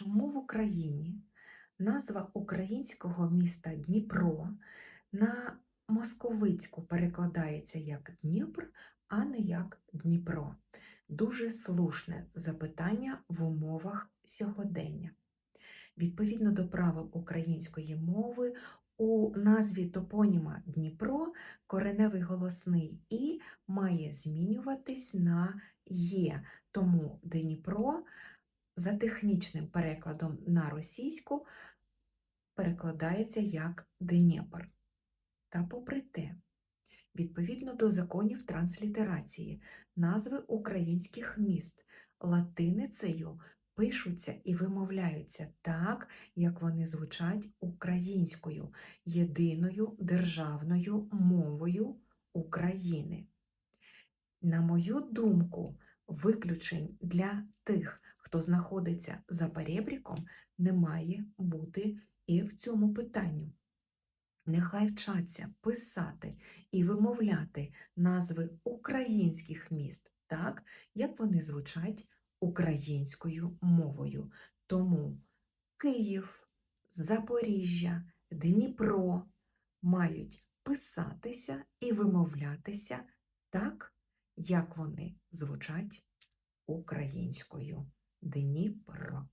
чому в Україні назва українського міста Дніпро на московицьку перекладається як Дніпр, а не як Дніпро? Дуже слушне запитання в умовах сьогодення. Відповідно до правил української мови, у назві топоніма Дніпро кореневий голосний І має змінюватись на Є. Тому Дніпро за технічним перекладом на російську перекладається як Дніпр. Та попри те, відповідно до законів транслітерації, назви українських міст латиницею пишуться і вимовляються так, як вони звучать українською, єдиною державною мовою України. На мою думку, виключень для тих, хто знаходиться за перебріком, не має бути і в цьому питанні. Нехай вчаться писати і вимовляти назви українських міст так, як вони звучать українською мовою. Тому Київ, Запоріжжя, Дніпро мають писатися і вимовлятися так, як вони звучать українською. Дніпро.